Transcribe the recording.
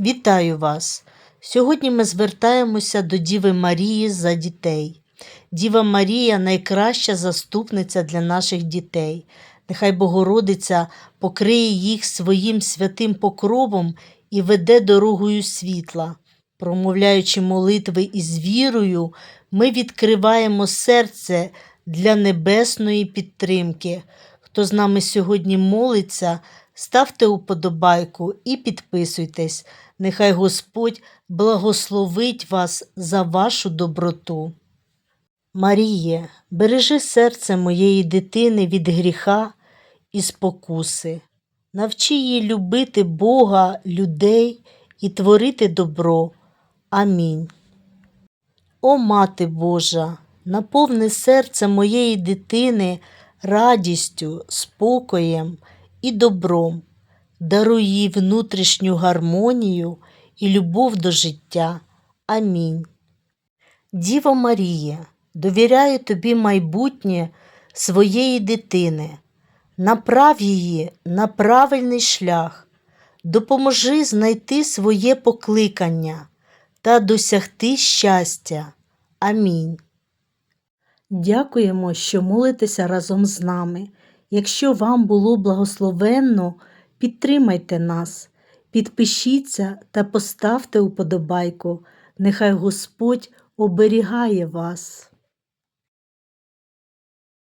Вітаю вас! Сьогодні ми звертаємося до Діви Марії за дітей. Діва Марія найкраща заступниця для наших дітей. Нехай Богородиця покриє їх своїм святим покровом і веде дорогою світла. Промовляючи молитви із вірою, ми відкриваємо серце для небесної підтримки. Хто з нами сьогодні молиться, ставте уподобайку і підписуйтесь. Нехай Господь благословить вас за вашу доброту. Маріє, бережи серце моєї дитини від гріха і спокуси. Навчи її любити Бога, людей і творити добро. Амінь. О Мати Божа, наповни серце моєї дитини радістю, спокоєм і добром, даруй їй внутрішню гармонію і любов до життя. Амінь. Діво Марія, довіряю тобі майбутнє своєї дитини, направ її на правильний шлях, допоможи знайти своє покликання та досягти щастя. Амінь. Дякуємо, що молитеся разом з нами. Якщо вам було благословенно, підтримайте нас, підпишіться та поставте уподобайку. Нехай Господь оберігає вас.